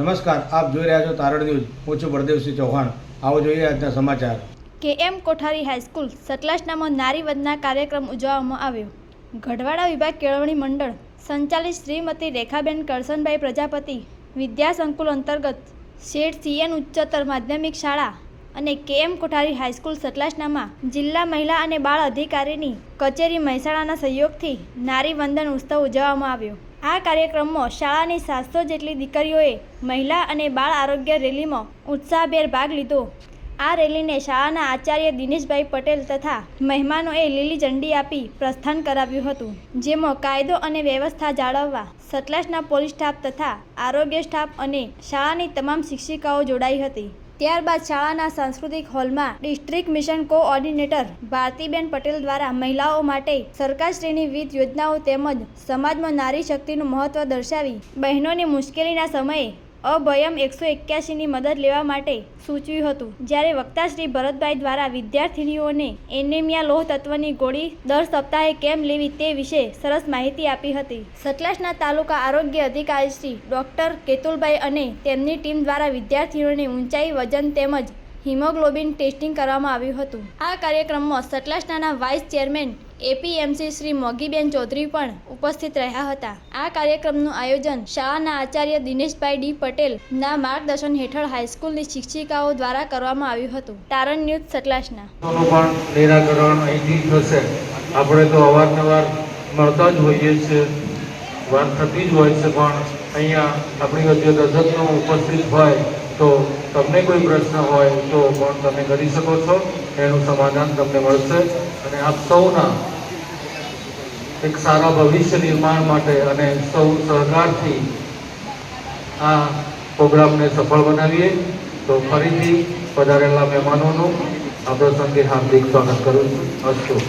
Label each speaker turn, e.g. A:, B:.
A: નમસ્કાર, આપ જોઈ રહ્યા છો તારડ ન્યૂઝ. હું છું બળદેવસિંહ ચૌહાણ. આવો જોઈએ આજના સમાચાર.
B: કે એમ કોઠારી હાઈસ્કૂલ સતલાસનામાં નારીવદના કાર્યક્રમ ઉજવવામાં આવ્યો. ગઢવાડા વિભાગ કેળવણી મંડળ, સંચાલિત શ્રીમતી રેખાબેન કરસનભાઈ પ્રજાપતિ, વિદ્યા સંકુલ અંતર્ગત શેઠ સીએન ઉચ્ચતર માધ્યમિક શાળા અને કે એમ કોઠારી હાઈસ્કૂલ સતલાસનામાં જિલ્લા મહિલા અને બાળ અધિકારીની કચેરી મહેસાણાના સહયોગથી નારી વંદન ઉત્સવ ઉજવવામાં આવ્યો. આ કાર્યક્રમમાં શાળાની સાતસો જેટલી દીકરીઓએ મહિલા અને બાળ આરોગ્ય રેલીમાં ઉત્સાહભેર ભાગ લીધો. આ રેલીને શાળાના આચાર્ય દિનેશભાઈ પટેલ તથા મહેમાનોએ લીલી ઝંડી આપી પ્રસ્થાન કરાવ્યું હતું, જેમાં કાયદો અને વ્યવસ્થા જાળવવા સતલાસના પોલીસ સ્ટાફ તથા આરોગ્ય સ્ટાફ અને શાળાની તમામ શિક્ષિકાઓ જોડાઈ હતી. ત્યારબાદ શાળાના સાંસ્કૃતિક હોલમાં district mission coordinator Bhartiben Patel દ્વારા મહિલાઓ માટે સરકારશ્રીની વિવિધ યોજનાઓ તેમજ સમાજમાં નારી શક્તિનું મહત્વ દર્શાવી બહેનોની મુશ્કેલીના સમયે અભયમ એકસો એક્યાસીની મદદ લેવા માટે સૂચવ્યું હતું. જ્યારે વક્તા શ્રી ભરતભાઈ દ્વારા વિદ્યાર્થીનીઓને એનેમિયા લોહ તત્વની ગોળી દર સપ્તાહે કેમ લેવી તે વિશે સરસ માહિતી આપી હતી. સતલાસના તાલુકા આરોગ્ય અધિકારી શ્રી ડૉક્ટર કેતુલભાઈ અને તેમની ટીમ દ્વારા વિદ્યાર્થીઓને ઊંચાઈ, વજન તેમજ હિમોગ્લોબિન ટેસ્ટિંગ કરવામાં આવ્યું હતું. આ કાર્યક્રમમાં સતલાસનાના vice chairman APMC Shri Mogiben Chaudhary પણ ઉપસ્થિત રહ્યા હતા. આ કાર્યક્રમનું આયોજન શાળાના આચાર્ય દિનેશભાઈ ડી પટેલ ના માર્ગદર્શન હેઠળ હાઈસ્કૂલની શિક્ષિકાઓ દ્વારા કરવામાં આવ્યું હતું. તારણ ન્યૂઝ
C: થશે. આપણે તો અવારનવાર મળતા જ હોઈએ છીએ. વાત થતી જ હોય છે, પણ અહીંયા આપણી વચ્ચે દર્શકનો ઉપસ્થિત હોય તો તમને કોઈ પ્રશ્ન હોય તો પણ તમે કરી શકો છો. એનું સમાધાન તમને મળશે. અને આપ સૌના એક સારા ભવિષ્ય નિર્માણ માટે અને સૌ સહકારથી આ પ્રોગ્રામને સફળ બનાવીએ. તો ફરીથી પધારેલા મહેમાનોનું આ પ્રસંગે હાર્દિક સ્વાગત કરું છું. અસ્તુ.